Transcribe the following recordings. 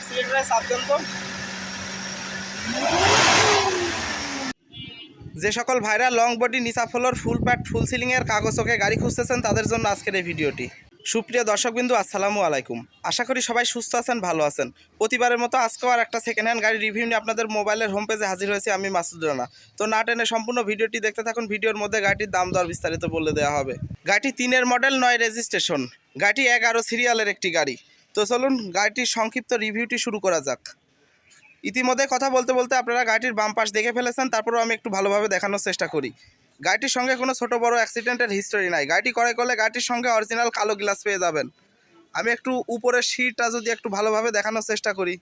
অ্যাক্সিলেটারে যে সকল ভাইরা লং বডি নিচা ফ্লোর ফুল প্যাট ফুল সিলিংয়ের কাগজ চোখে গাড়ি খুঁজতেছেন, তাদের জন্য আজকের এই ভিডিওটি। সুপ্রিয় দর্শকবিন্দু, আসসালামু আলাইকুম। আশা করি সবাই সুস্থ আছেন, ভালো আছেন। প্রতিবারের মতো আজকেও আর একটা সেকেন্ড হ্যান্ড গাড়ি রিভিউ নিয়ে আপনাদের মোবাইলের হোম পেজে হাজির হয়েছি আমি মাসুদ রানা। তো না টেনে সম্পূর্ণ ভিডিওটি দেখতে থাকুন, ভিডিওর মধ্যে গাড়িটির দাম দর বিস্তারিত বলে দেওয়া হবে। গাড়িটি তিনের মডেল নয় রেজিস্ট্রেশন গাড়িটি এগারো সিরিয়ালের একটি গাড়ি। তো চলুন গাড়িটির সংক্ষিপ্ত রিভিউটি শুরু করা যাক। ইতিমধ্যে কথা বলতে বলতে আপনারা গাড়িটির বাম পাশ দেখে ফেলেছেন, তারপরও আমি একটু ভালোভাবে দেখানোর চেষ্টা করি। গাড়িটির সঙ্গে কোনো ছোট বড় অ্যাক্সিডেন্টের হিস্টোরি নাই। গাড়িটি করে করলে গাড়িটির সঙ্গে অরিজিনাল কালো গ্লাস পেয়ে যাবেন। আমি একটু উপরের সিটটা যদি একটু ভালোভাবে দেখানোর চেষ্টা করি।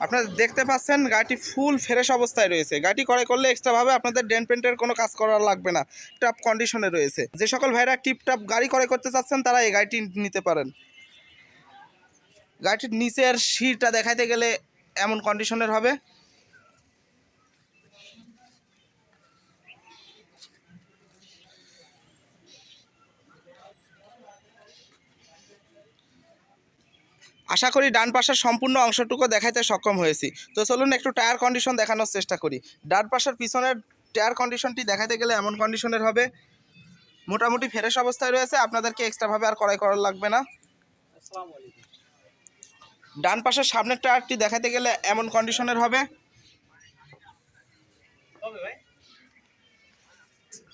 আপনারা দেখতে পাচ্ছেন গাড়িটি ফুল ফ্রেশ অবস্থায় রয়েছে। গাড়িটি করে করলে এক্সট্রাভাবে আপনাদের ডেন পেন্টের কোনো কাজ করা লাগবে না। টপ কন্ডিশনে রয়েছে। যে সকল ভাইরা টিপ টপ গাড়ি করে করতে চাচ্ছেন, তারা এই গাড়িটি নিতে পারেন। গাড়িটির নিচের সিটটা দেখাইতে গেলে এমন কন্ডিশনের হবে। আশা করি ডান পাশের সম্পূর্ণ অংশটুকু দেখাইতে সক্ষম হয়েছি। তো চলুন একটু টায়ার কন্ডিশন দেখানোর চেষ্টা করি। ডান পাশের পিছনের টায়ার কন্ডিশনটি দেখাতে গেলে এমন কন্ডিশনের হবে, মোটামুটি ফ্রেশ অবস্থায় রয়েছে, আপনাদেরকে এক্সট্রাভাবে আর কড়াই করার লাগবে না। ডান পাশের সামনের টায়ারটি দেখাতে গেলে এমন কন্ডিশনের হবে।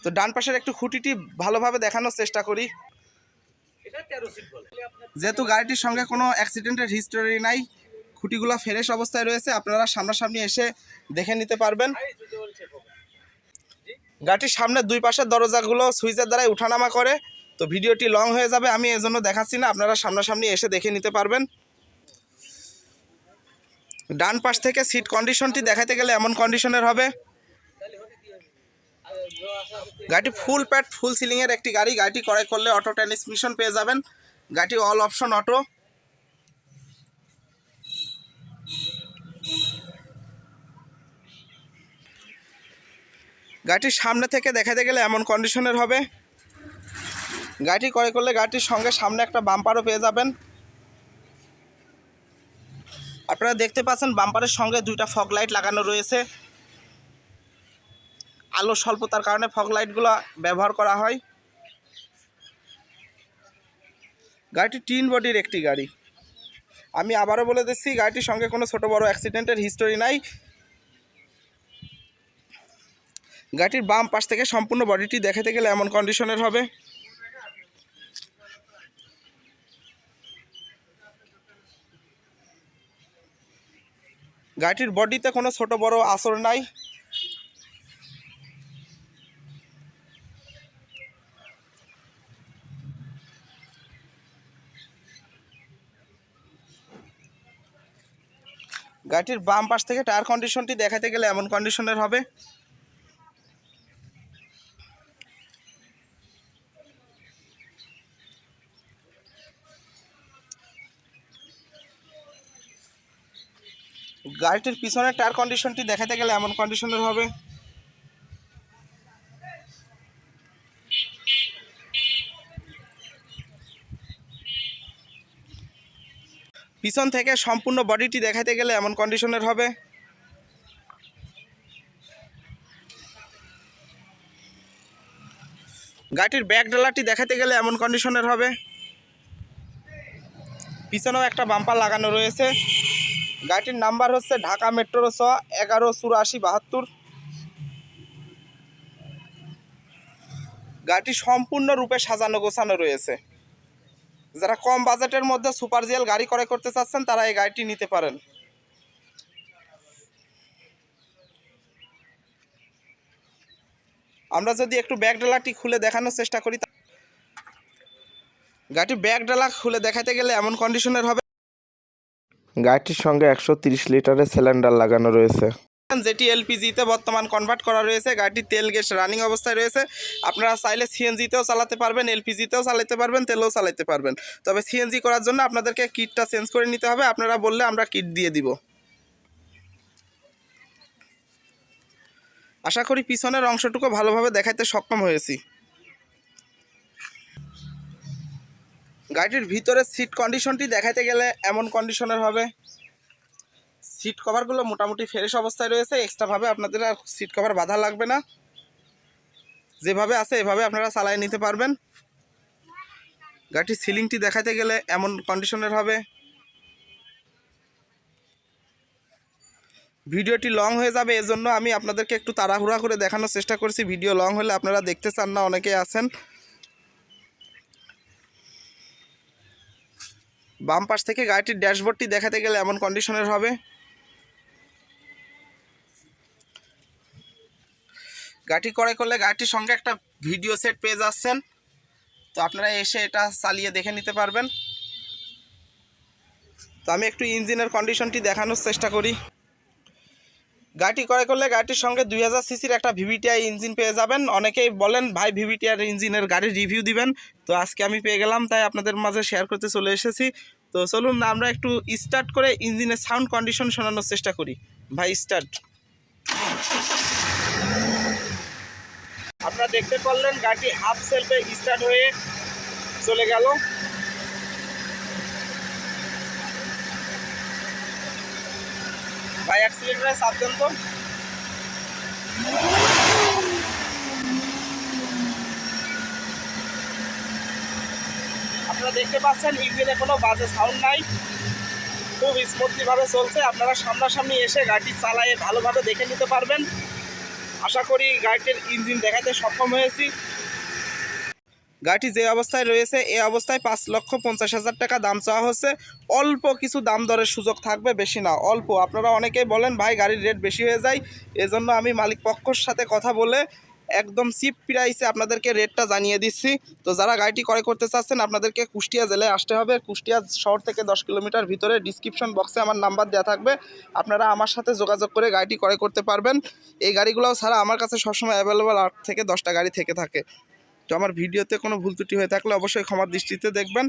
তো ডান পাশের একটু খুঁটিটি ভালোভাবে দেখানোর চেষ্টা করি। যেহেতু গাড়িটির সঙ্গে কোনো অ্যাক্সিডেন্টের হিস্টোরি নাই খুঁটিগুলো ফ্রেশ অবস্থায় রয়েছে আপনারা সামনাসামনি এসে দেখে নিতে পারবেন। গাড়িটির সামনে দুই পাশের দরজাগুলো সুইচের দ্বারাই উঠানামা করে তো ভিডিওটি লং হয়ে যাবে আমি এজন্য দেখাচ্ছি না আপনারা সামনাসামনি এসে দেখে নিতে পারবেন। ডান পাশ থেকে সিট কন্ডিশনটি দেখাতে গেলে এমন কন্ডিশনের হবে গাড়িটি ফুল প্যাড ফুল সিলিংয়ের একটি গাড়ি। গাড়িটি ক্রয় করলে অটো ট্রান্সমিশন পেয়ে যাবেন। গাড়িটি অল অপশন অটো গাড়িটির সামনে থেকে দেখাতে গেলে এমন কন্ডিশনের হবে। গাড়িটি ক্রয় করলে গাড়িটির সঙ্গে সামনে একটা বাম্পারও পেয়ে যাবেন। আপনারা দেখতে পাচ্ছেন বাম্পারের সঙ্গে দুইটা ফগ লাইট লাগানো রয়েছে। আলো স্বল্পতার কারণে ফগ লাইটগুলো ব্যবহার করা হয়। গাড়িটি টিন বডির একটি গাড়ি। আমি আবারও বলে দিচ্ছি, গাড়িটির সঙ্গে কোনো ছোট বড় অ্যাক্সিডেন্টের হিস্টোরি নাই। গাড়িটির বাম পাশ থেকে সম্পূর্ণ বডিটি দেখাতে গেলে এমন কন্ডিশনের হবে। গাড়িটির বডিতে কোনো ছোট বড় আসর নাই। গাড়িটির বাম পাশ থেকে টায়ার কন্ডিশনটি দেখাতে গেলে এমন কন্ডিশনের হবে। গাড়িটির পিছনের টায়ার কন্ডিশনটি দেখাতে গেলে এমন কন্ডিশনের হবে। পিছন থেকে সম্পূর্ণ বডিটি দেখাতে গেলে এমন কন্ডিশনের হবে। গাড়িটির ব্যাক ডালাটি দেখাতে গেলে এমন কন্ডিশনের হবে। পিছনেও একটা বাম্পার লাগানো রয়েছে। গাড়িটির নাম্বার হচ্ছে ঢাকা মেট্রো ছ এগারো চুরাশি বাহাত্তর। গাড়িটি সম্পূর্ণরূপে সাজানো গোছানো রয়েছে। যারা কম বাজেটের মধ্যে সুপার জিএল গাড়ি ক্রয় করতে চাচ্ছেন, তারা এই গাড়িটি নিতে পারেন। আমরা যদি একটু ব্যাগ ডালাটি খুলে দেখানোর চেষ্টা করি গাড়িটি ব্যাগ ডালা খুলে দেখাতে গেলে এমন কন্ডিশনের হবে গাড়িটির সঙ্গে একশো লিটারের সিলিন্ডার লাগানো রয়েছে। যেটি এলপিজিতে বর্তমান কনভার্ট করা রয়েছে, গাড়িটি তেল গ্যাস রানিং অবস্থায় রয়েছে। আপনারা চাইলে সিএনজিতেও চালাতে পারবেন, এলপিজিতেও চালাতে পারবেন, তেলেও চালাতে পারবেন। তবে সিএনজি করার জন্য আপনাদেরকে কিটটা চেঞ্জ করে নিতে হবে, আপনারা বললে আমরা কিট দিয়ে দিব। আশা করি পিছনের অংশটুকু ভালোভাবে দেখাইতে সক্ষম হয়েছি। গাড়িটির ভিতরে সিট কন্ডিশনটি দেখাতে গেলে এমন কন্ডিশনের হবে। সিট কভারগুলো মোটামুটি ফ্রেশ অবস্থায় রয়েছে এক্সট্রাভাবে আপনাদের আর সিট কভার বাধা লাগবে না। যেভাবে আছে এভাবে আপনারা চালিয়ে নিতে পারবেন। গাড়িটির সিলিংটি দেখাতে গেলে এমন কন্ডিশনের হবে। ভিডিওটি লং হয়ে যাবে, এজন্য আমি আপনাদেরকে একটু তাড়াহুড়া করে দেখানোর চেষ্টা করছি। ভিডিও লং হলে আপনারা দেখতে চান না অনেকে আছেন। বাম পাশ থেকে গাড়িটির ড্যাশবোর্ডটি দেখাতে গেলে এমন কন্ডিশনের হবে। গাড়িটি করে করলে গাড়িটির সঙ্গে একটা ভিডিও সেট পেয়ে যাচ্ছেন। তো আপনারা এসে এটা চালিয়ে দেখে নিতে পারবেন। তো আমি একটু ইঞ্জিনের কন্ডিশনটি দেখানোর চেষ্টা করি। গাড়িটি ক্রয় করলে গাড়িটির সঙ্গে দুই হাজার সিসির একটা ভিভিটিআই ইঞ্জিন পেয়ে যাবেন। অনেকেই বলেন, ভাই ভিভিটিআর ইঞ্জিনের গাড়ির রিভিউ দিবেন। তো আজকে আমি পেয়ে গেলাম, তাই আপনাদের মাঝে শেয়ার করতে চলে এসেছি। তো চলুন, আমরা একটু স্টার্ট করে ইঞ্জিনের সাউন্ড কন্ডিশন শোনানোর চেষ্টা করি। ভাই, স্টার্ট। আপনারা দেখতে পারলেন, গাড়িটি হাফ সেলফে স্টার্ট হয়ে চলে গেল। ভাই অ্যাক্সিলেটারে চাপ তো। আপনারা দেখতে পাচ্ছেন ইঞ্জিনে কোনো বাজে সাউন্ড নাই। খুব স্মুথলি ভাবে চলছে। আপনারা সামনাসামনি এসে গাড়িটি চালায়ে ভালোভাবে দেখে নিতে পারবেন। আশা করি গাড়িটির ইঞ্জিন দেখাতে সক্ষম হয়েছি। গাড়িটি যে অবস্থায় রয়েছে এই অবস্থায় পাঁচ লক্ষ পঞ্চাশ হাজার টাকা দাম চাওয়া হচ্ছে। অল্প কিছু দাম দরের সুযোগ থাকবে, বেশি না, অল্প। আপনারা অনেকেই বলেন, ভাই, গাড়ির রেট বেশি হয়ে যায়। এজন্য আমি মালিক পক্ষর সাথে কথা বলে একদম চিপ প্রাইসে আপনাদেরকে রেটটা জানিয়ে দিচ্ছি। তো যারা গাড়িটি ক্রয় করতে চাচ্ছেন, আপনাদেরকে কুষ্টিয়া জেলায় আসতে হবে। কুষ্টিয়া শহর থেকে দশ কিলোমিটার ভিতরে ডিসক্রিপশন বক্সে আমার নাম্বার দেওয়া থাকবে। আপনারা আমার সাথে যোগাযোগ করে গাড়িটি ক্রয় করতে পারবেন। এই গাড়িগুলোও ছাড়া আমার কাছে সবসময় অ্যাভেলেবল আট থেকে দশটা গাড়ি থেকে থাকে। তো আমার ভিডিওতে কোনো ভুল ত্রুটি হয়ে থাকলে অবশ্যই ক্ষমার দৃষ্টিতে দেখবেন।